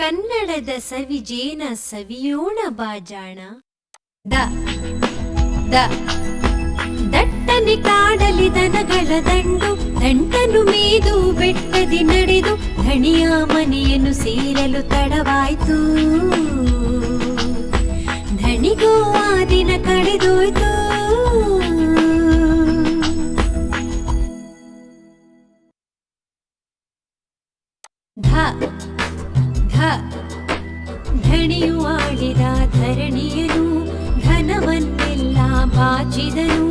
ಕನ್ನಡದ ಸವಿಜೇನ ಸವಿಯೋಣ ಬಾಜಾಣ. The the. ದಟ್ಟನೆ ಕಾಡಲಿ ದನಗಳ ದಂಡು, ದಂಟನು ಮೇದು, ಬೆಟ್ಟದಿ ನಡೆದು, ಧಣಿಯ ಮನೆಯನ್ನು ಸೇರಲು ತಡವಾಯ್ತು. ಧಣಿಗೂ ಆ ದಿನ ಕಳೆದೋಯ್ತು. ಧ ಧಣಿಯು ಆಡಿದ ಧರಣಿಯನು, ಧನವನ್ನೆಲ್ಲ ಬಾಚಿದನು.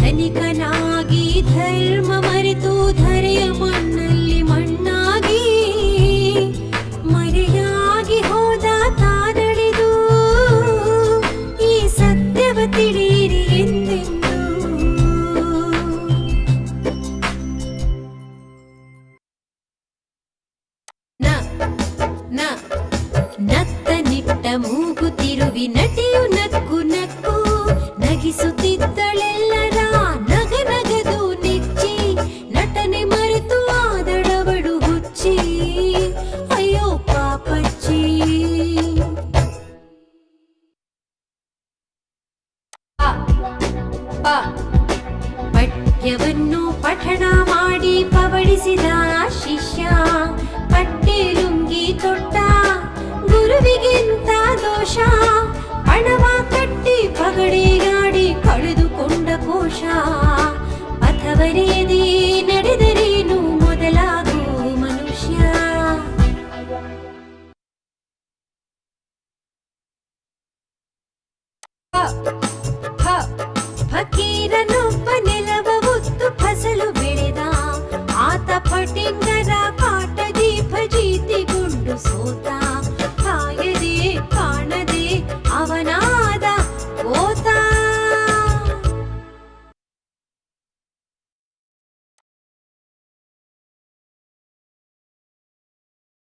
ಧನಿಕನಾಗಿ ಧರ್ಮ ಮರೆತು ಧರೆಯ ಮಣ್ಣಲ್ಲಿ ಮಣ್ಣಾಗಿ, ಮರೆಯಾಗಿ ಹೋದ ತಾನಡೆದು ಈ ಸತ್ಯವ ತಿಳಿಯಿರಿ ಎಂದೆಂದು. ನ ನ. ನತ್ತ ನಿಟ್ಟ ಮೂಗು ತಿರುವಿ ನಟಿಯು ನಕ್ಕು ನಕ್ಕು ನಗಿಸುತ್ತಿದ್ದಳೆಲ್ಲರ ನಗ ನಗದು ನೆಚ್ಚಿ ನಟನೆ ಮರೆತು ಆದಡವಡು ಹುಚ್ಚಿ. ಅಯ್ಯೋ ಪಾಪಚ್ಚಿ. ಪಠ್ಯವನ್ನು ಪಠಣ ಮಾಡಿ ಪವಡಿಸಿದ up.